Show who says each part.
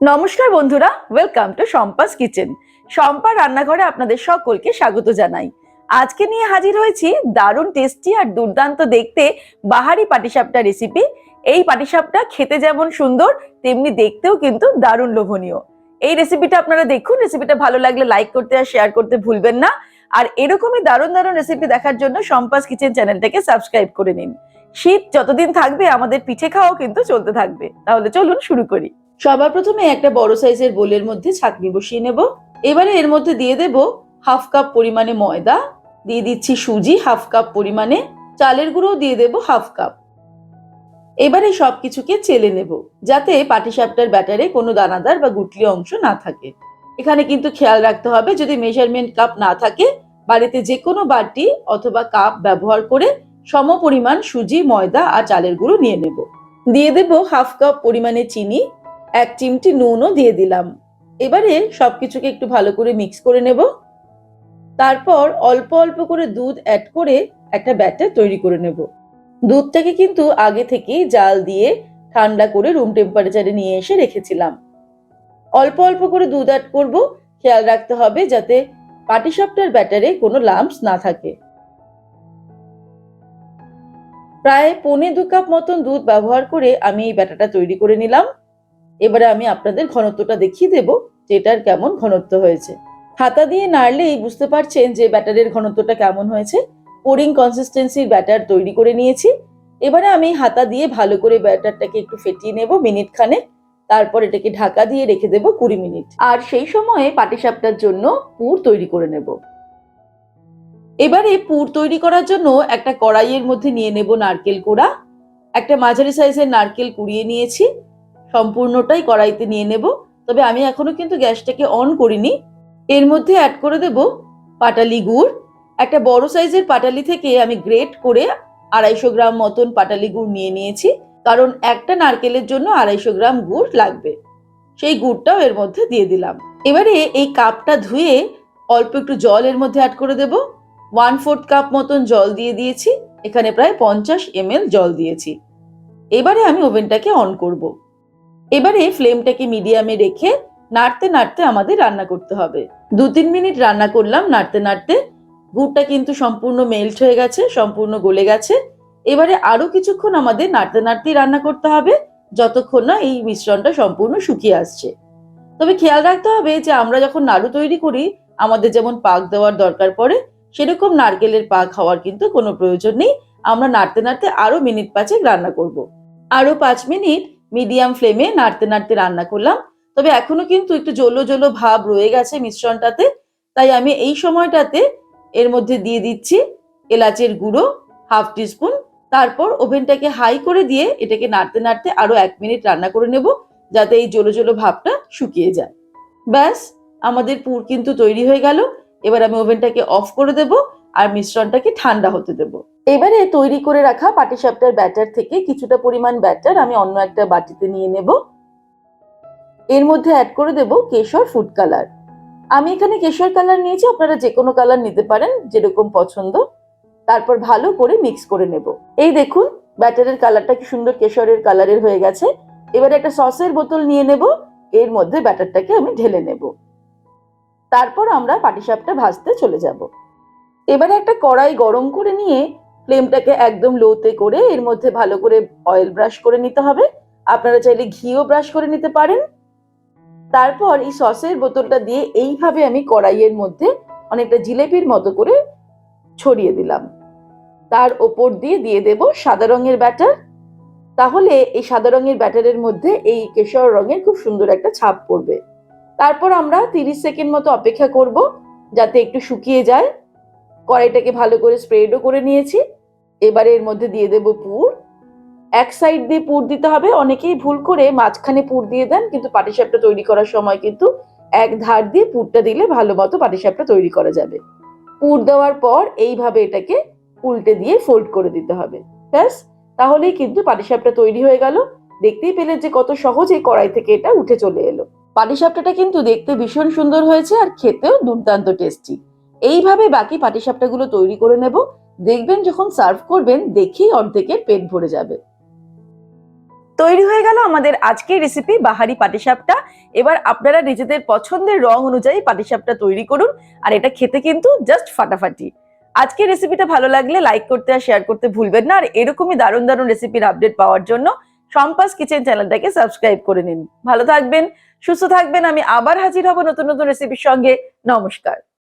Speaker 1: নমস্কার বন্ধুরা welcome to Sampa's kitchen Sampa রান্নাঘরে আপনাদের সকলকে স্বাগত জানাই। আজকে নিয়ে হাজির হয়েছি দারুণ টেস্টি আর দুর্দান্ত দেখতে বাহারি পাটিসাপটা রেসিপি এই পাটিসাপটা খেতে যেমন সুন্দর, তেমনি দেখতেও কিন্তু দারুণ লোভনীয়। এই রেসিপিটা আপনারা দেখুন রেসিপিটা ভালো লাগলে লাইক করতে আর শেয়ার করতে ভুলবেন না। আর এরকমই দারুণ দারুণ রেসিপি দেখার জন্য সম্পাস কিচেন চ্যানেলটাকে সাবস্ক্রাইব করে নিন। শীত যতদিন থাকবে, আমাদের পিঠে খাওয়াও কিন্তু চলতে থাকবে। তাহলে চলুন শুরু করি। সবার প্রথমে একটা বড় সাইজের বোলের মধ্যে ছাঁকনি বসিয়ে নেব। এবারে এর মধ্যে দিয়ে দেব হাফ কাপ পরিমাণে ময়দা, দিয়ে দিচ্ছি সুজি হাফ কাপ পরিমাণে, চালের গুঁড়ো দিয়ে দেব হাফ কাপ। এবারে সবকিছুকে চেলে নেব, যাতে পাটিসাপটার ব্যাটারে কোনো দানাদার বা গুটলি অংশ না থাকে। এখানে কিন্তু খেয়াল রাখতে হবে, যদি মেজারমেন্ট কাপ না থাকে, বাড়িতে যে কোনো বাটি অথবা কাপ ব্যবহার করে সম পরিমাণ সুজি, ময়দা আর চালের গুঁড়ো নিয়ে নেব। দিয়ে দেব হাফ কাপ পরিমাণে চিনি এক চিমটি নুনও দিয়ে দিলাম। এবারে সবকিছুকে একটু ভালো করে মিক্স করে নেব। তারপর অল্প অল্প করে দুধ অ্যাড করে একটা ব্যাটার তৈরি করে নেব। দুধটাকে কিন্তু আগে থেকেই জাল দিয়ে ঠান্ডা করে রুম টেম্পারেচারে নিয়ে এসে রেখেছিলাম। অল্প অল্প করে দুধ অ্যাড করব। খেয়াল রাখতে হবে যাতে পাটিসাপটার ব্যাটারে কোনো লাম্পস না থাকে। প্রায় পৌনে দু কাপ মতন দুধ ব্যবহার করে আমি এই ব্যাটাটা তৈরি করে নিলাম। এবারে আমি আপনাদের ঘনত্বটা দেখিয়ে দেব যে এটার কেমন ঘনত্ব হয়েছে। হাতা দিয়ে নাড়লেই বুঝতে পারছেন যে ব্যাটারের ঘনত্বটা কেমন হয়েছে। পোরিং কনসিস্টেন্সির ব্যাটার তৈরি করে নিয়েছি। এবারে আমি হাতা দিয়ে ভালো করে ব্যাটারটাকে একটু ফেটিয়ে নেব মিনিট খানে তারপর এটাকে ঢাকা দিয়ে রেখে দেব কুড়ি মিনিট। আর সেই সময়ে পাটিসাপটার জন্য পুর তৈরি করে নেব। এবারে পুর তৈরি করার জন্য একটা কড়াইয়ের মধ্যে নিয়ে নেব নারকেল কোড়া। একটা মাঝারি সাইজের নারকেল কুড়িয়ে নিয়েছি। সম্পূর্ণটাই কড়াইতে নিয়ে নেব। তবে আমি এখনও কিন্তু গ্যাসটাকে অন করিনি। এর মধ্যে অ্যাড করে দেব পাটালি গুড়। একটা বড় সাইজের পাটালি থেকে আমি গ্রেট করে আড়াইশো গ্রাম মতন পাটালি গুড় নিয়ে নিয়েছি। কারণ একটা নারকেলের জন্য আড়াইশো গ্রাম গুড় লাগবে। সেই গুড়টাও এর মধ্যে দিয়ে দিলাম। এবারে এই কাপটা ধুয়ে অল্প একটু জল এর মধ্যে অ্যাড করে দেব। ওয়ান ফোর্থ কাপ মতন জল দিয়ে দিয়েছি। এখানে প্রায় পঞ্চাশ এম জল দিয়েছি। এবারে আমি ওভেনটাকে অন করব। এবারে ফ্লেমটাকে মিডিয়ামে রেখে নাড়তে নাড়তে আমাদের রান্না করতে হবে। দু তিন মিনিট রান্না করলাম, নাড়তে নাড়তে গুড়টা কিন্তু সম্পূর্ণ মেল্ট হয়ে গেছে, সম্পূর্ণ গলে গেছে। এবারে আরও কিছুক্ষণ আমাদের নাড়তে নাড়তেই রান্না করতে হবে, যতক্ষণ না এই মিশ্রণটা সম্পূর্ণ শুকিয়ে আসছে। তবে খেয়াল রাখতে হবে যে আমরা যখন নাড়ু তৈরি করি, আমাদের যেমন পাক দেওয়ার দরকার পড়ে, সেরকম নারকেলের পাক হওয়ার কিন্তু কোনো প্রয়োজন নেই। আমরা নাড়তে নাড়তে আরও মিনিট পাঁচেক রান্না করব। আরও পাঁচ মিনিট মিডিয়াম ফ্লেমে নাড়তে নাড়তে রান্না করলাম। তবে এখনও কিন্তু একটু জলো জলো ভাব রয়ে গেছে মিশ্রণটাতে। তাই আমি এই সময়টাতে এর মধ্যে দিয়ে দিচ্ছি এলাচের গুঁড়ো হাফ টিস্পুন। তারপর ওভেনটাকে হাই করে দিয়ে এটাকে নাড়তে নাড়তে আরও এক মিনিট রান্না করে নেব যাতে এই জলো জলো ভাবটা শুকিয়ে যায়। ব্যাস, আমাদের পুর কিন্তু তৈরি হয়ে গেল। এবার আমি ওভেনটাকে অফ করে দেব। আর মিশ্রণটাকে ঠান্ডা হতে দেব। এবারে তৈরি করে রাখা পাটিসাপটার ব্যাটার থেকে কিছুটা পরিমাণ ব্যাটার আমি অন্য একটা বাটিতে নিয়ে নেব। এর মধ্যে অ্যাড করে দেব কেশর ফুড কালার আমি এখানে কেশর কালার নিয়েছি, আপনারা যে কোনো কালার নিতে পারেন, যেরকম পছন্দ। তারপর ভালো করে মিক্স করে নেব। এই দেখুন, ব্যাটারের কালারটা কি সুন্দর কেশরের কালারের হয়ে গেছে। এবারে একটা সসের বোতল নিয়ে নেব, এর মধ্যে ব্যাটারটাকে আমি ঢেলে নেব। তারপর আমরা পাটিসাপটা ভাজতে চলে যাব। এবারে একটা কড়াই গরম করে নিয়ে ফ্লেমটাকে একদম লোতে করে এর মধ্যে ভালো করে অয়েল ব্রাশ করে নিতে হবে। আপনারা চাইলে ঘিও ব্রাশ করে নিতে পারেন। তারপর এই সসের বোতলটা দিয়ে এইভাবে আমি কড়াইয়ের মধ্যে অনেকটা জিলেপির মতো করে ছড়িয়ে দিলাম। তার ওপর দিয়ে দিয়ে দেব সাদা রঙের ব্যাটার তাহলে এই সাদা রঙের ব্যাটারের মধ্যে এই কেশর রঙের খুব সুন্দর একটা ছাপ পড়বে। তারপর আমরা তিরিশ সেকেন্ড মতো অপেক্ষা করব যাতে একটু শুকিয়ে যায়। কড়াইটাকে ভালো করে স্প্রেডও করে নিয়েছি। এবারে এর মধ্যে দিয়ে দেব পুর। এক সাইড দিয়ে পুর দিতে হবে। অনেকেই ভুল করে মাঝখানে পুর দিয়ে দেন, কিন্তু পাটিসাপটা তৈরি করার সময় কিন্তু এক ধার দিয়ে পুরটা দিলে ভালো মতো পাটিসাপটা তৈরি করা যাবে। পুর দেওয়ার পর এইভাবে এটাকে উল্টে দিয়ে ফোল্ড করে দিতে হবে। ব্যাস, তাহলেই কিন্তু পাটিসাপটা তৈরি হয়ে গেল। দেখতেই পেলে যে কত সহজে কড়াই থেকে এটা উঠে চলে এলো। পাটিসাপটাটা কিন্তু দেখতে ভীষণ সুন্দর হয়েছে আর খেতেও দুর্দান্ত টেস্টি এইভাবে বাকি পাটিসাপটাগুলো তৈরি করে নেব। দেখবেন যখন সার্ভ করবেন, দেখেই অর্ধেকের পেট ভরে যাবে।
Speaker 2: তৈরি হয়ে গেল আমাদের আজকের রেসিপি বাহারি পাটিসাপটা। এবার আপনারা নিজেদের পছন্দের রং অনুযায়ী পাটিসাপটা তৈরি করুন, আর এটা খেতে কিন্তু জাস্ট ফাটাফাটি। আজকের রেসিপিটা ভালো লাগলে লাইক করতে আর শেয়ার করতে ভুলবেন না, আর এরকমই দারুণ দারুণ রেসিপির আপডেট পাওয়ার জন্য সম্পাস কিচেন চ্যানেলটাকে সাবস্ক্রাইব করে নিন। ভালো থাকবেন, সুস্থ থাকবেন, আমি আবার হাজির হব নতুন নতুন রেসিপির সঙ্গে। নমস্কার।